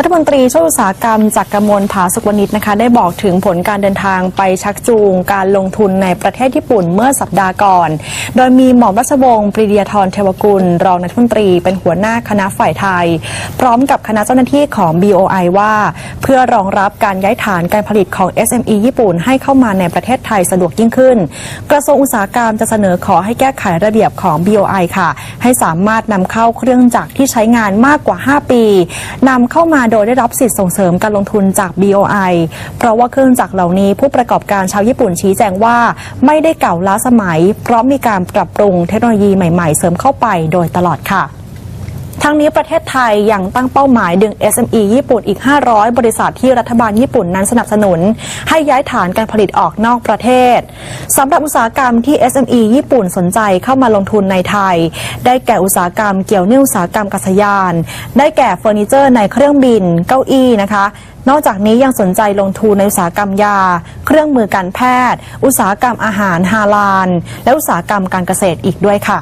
รัฐมนตรีช่วยอุตสาหกรรมจากกมลผาสุกวณิชนะคะ ได้บอกถึงผลการเดินทางไปชักจูงการลงทุนในประเทศญี่ปุ่นเมื่อสัปดาห์ก่อน โดยมีหม่อมราชวงศ์ปรีดียธรเทวกุล รองนายกรัฐมนตรี เป็นหัวหน้าคณะฝ่ายไทย พร้อมกับคณะเจ้าหน้าที่ของ BOI ว่า เพื่อรองรับการย้ายฐานการผลิตของ SME ญี่ปุ่นให้เข้ามาในประเทศไทยสะดวกยิ่งขึ้น กระทรวงอุตสาหกรรมจะเสนอขอให้แก้ไขระเบียบของ BOI ค่ะ ให้สามารถนำเข้าเครื่องจักรที่ใช้งานมากกว่า 5 ปีนำเข้ามาโดยได้รับสิทธิส่งเสริมการลงทุนจาก BOI เพราะว่าเครื่องจักรเหล่านี้ผู้ประกอบการชาวญี่ปุ่นชี้แจงว่า ไม่ได้เก่าล้าสมัย เพราะมีการปรับปรุงเทคโนโลยีใหม่ ๆ เสริมเข้าไปโดยตลอดค่ะ ทั้งนี้ประเทศไทยยังตั้งเป้าหมายดึง SME ญี่ปุ่นอีก 500 บริษัทที่รัฐบาลญี่ปุ่นนั้นสนับสนุน ให้ย้ายฐานการผลิตออกนอกประเทศสำหรับอุตสาหกรรมที่ SME ญี่ปุ่นสนใจเข้ามาลงทุนในไทย ได้แก่อุตสาหกรรมเกี่ยวเนื่องอุตสาหกรรมกัษยาน ได้แก่เฟอร์นิเจอร์ในเครื่องบิน เก้าอี้นะคะนอกจากนี้ยังสนใจลงทุนในอุตสาหกรรมยา เครื่องมือการแพทย์ อุตสาหกรรมอาหารฮาลาล และอุตสาหกรรมการเกษตรอีกด้วยค่ะ